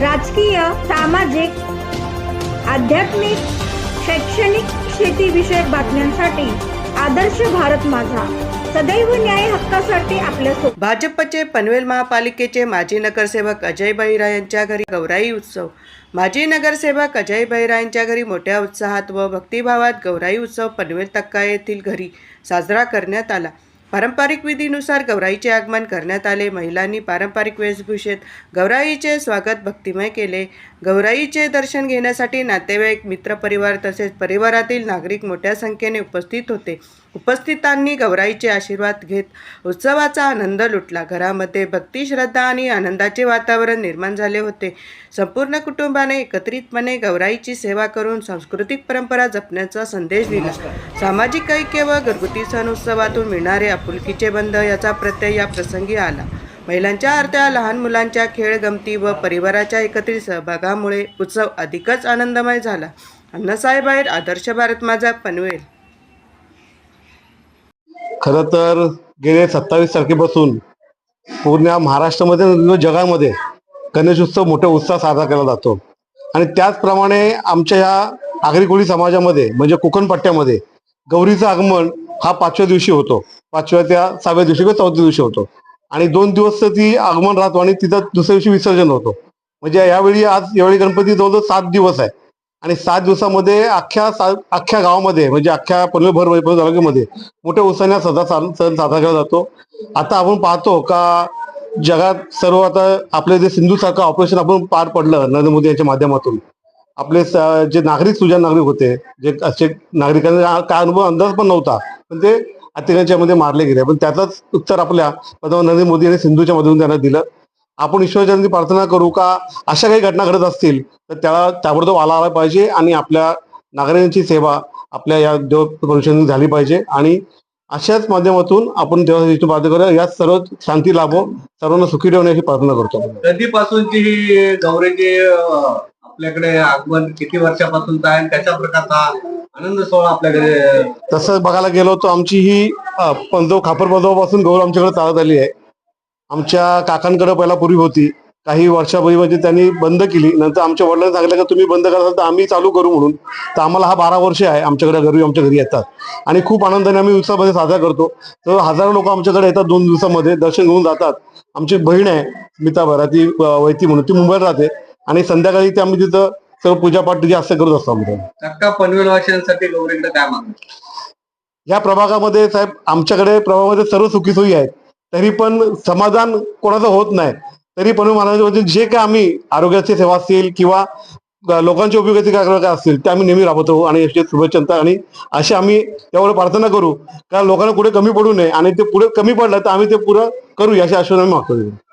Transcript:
राजकीय सामाजिक आध्यात्मिक शैक्षणिक शेतीविषयक बातम्यांसाठी आदर्श भारत माझा. सदैव न्याय हक्कासाठी आपल्यासोबत भाजपचे पनवेल महापालिकेचे माजी नगरसेवक अजय बैरा यांच्या घरी गौराई उत्सव. माजी नगरसेवक अजय बैरा यांच्या घरी मोठ्या उत्साहात व भक्तिभावात गौराई उत्सव पनवेल तक्का येथील घरी साजरा करण्यात आला. पारंपरिक विधीनुसार गौराईचे आगमन करण्यात आले. महिलांनी पारंपरिक वेशभूषेत गौराईचे स्वागत भक्तिमय केले. गौराईचे दर्शन घेण्यासाठी नातेवाईक मित्रपरिवार तसेच परिवारातील नागरिक मोठ्या संख्येने उपस्थित होते. उपस्थितांनी गौराईचे आशीर्वाद घेत उत्सवाचा आनंद लुटला. घरामध्ये भक्ती श्रद्धा आणि आनंदाचे वातावरण निर्माण झाले होते. संपूर्ण कुटुंबाने एकत्रितपणे गौराईची सेवा करून सांस्कृतिक परंपरा जपण्याचा संदेश दिला. सामाजिक ऐक्य व घरगुती सण उत्सवातून मिळणारे आपुलकीचे बंध याचा प्रत्यय या प्रसंगी आला. महिलांच्या आरत्या लहान मुलांच्या खेळ गमती व परिवाराच्या एकत्रित सहभागामुळे उत्सव अधिकच आनंदमय झाला. अण्णासाहेब आहेत आदर्श भारत माझा पनवेल. खरं तर गेले सत्तावीस तारखेपासून पूर्ण महाराष्ट्रामध्ये जगामध्ये गणेश उत्सव मोठ्या उत्साह साजरा केला जातो. आणि त्याचप्रमाणे आमच्या या आगरी कोळी समाजामध्ये म्हणजे कोकण पट्ट्यामध्ये गौरीचं आगमन हा पाचव्या दिवशी होतो. पाचव्या त्या सहाव्या दिवशी किंवा चौथ्या दिवशी होतो. आणि दोन दिवस ती आगमन राहतो आणि तिथं दुसऱ्या दिवशी विसर्जन होतो. म्हणजे यावेळी आज यावेळी गणपती जवळजवळ सात दिवस आहे. आणि सात दिवसामध्ये अख्ख्या सा अख्ख्या गावामध्ये म्हणजे अख्ख्या म्हणजे पनवेल भर तालुक्यामध्ये मोठ्या उत्साहाने हा सदा सण सण साजरा केला जातो. आता आपण पाहतो का जगात सर्व आता आपले जे सिंधू सारखं ऑपरेशन आपण पार पडलं नरेंद्र मोदी यांच्या माध्यमातून. आपले स- जे नागरिक सुजाण नागरिक होते जे असे नागरिकांना काय अनुभव अंदाज पण नव्हता. पण ते अत्याचाराच्या मध्ये मारले गेले. पण त्याचंच उत्तर आपल्या पंतप्रधान नरेंद्र मोदी यांनी सिंधूच्या मधून त्यांना दिलं. आपण ईश्वरचरणी प्रार्थना करू का? अशा काही घटना घडत असतील तर त्याला ताबडतोब आला आला पाहिजे आणि आपल्या नागरिकांची सेवा आपल्या या देव परिषदेने झाली पाहिजे. आणि अशाच माध्यमातून आपण देवाची प्रार्थना करूया यात सर्व शांती लाभो सर्वांना सुखी ठेवण्याची प्रार्थना करतो. कधीपासूनची ही गौरीची आपल्याकडे आगमन किती वर्षापासूनचा आहे आणि कशा प्रकारचा आनंद सोहळा आपल्याकडे तसं बघायला गेलो तर आमची ही पंजो खापर पंजोपासून गौर आमच्याकडे चालत आली आहे. आमच्या काकांकडे पहिला पूर्वी होती. काही वर्षापूर्वी म्हणजे त्यांनी बंद केली. नंतर आमच्या वडिलांनी सांगितलं की तुम्ही बंद कराल तर आम्ही चालू करू म्हणून. तर आम्हाला हा बारा वर्ष आहे. आमच्याकडे घरी आमच्या घरी येतात. आणि खूप आनंदाने आम्ही उत्सवामध्ये साजरा करतो. तर हजारो लोक आमच्याकडे येतात दोन दिवसामध्ये. दर्शन घेऊन जातात. आमची बहीण आहे मिताभरा ती वैती म्हणून. ती मुंबईला राहते. आणि संध्याकाळी ते आम्ही तिथं सर्व पूजापाठ तिची असं करत असतो पनवेल वासियांसाठी गौरीकडे काय मागणं? या प्रभागामध्ये साहेब आमच्याकडे प्रभागामध्ये सर्व सुखी सोयी आहेत. तरी पण समाधान कोणाचं होत नाही. तरी पण महाराज जे काय आम्ही आरोग्याची सेवा असतील किंवा ग- लोकांच्या उपयोगाचे काय काय असतील ते आम्ही नेहमी राबवतो आणि याची शुभेच्छा आणि अशी आम्ही त्यावर प्रार्थना करू. कारण लोकांना पुढे कमी पडू नये आणि ते पुढे कमी पडलं तर आम्ही ते पुरं करू याची आश्वासन आम्ही मागतो.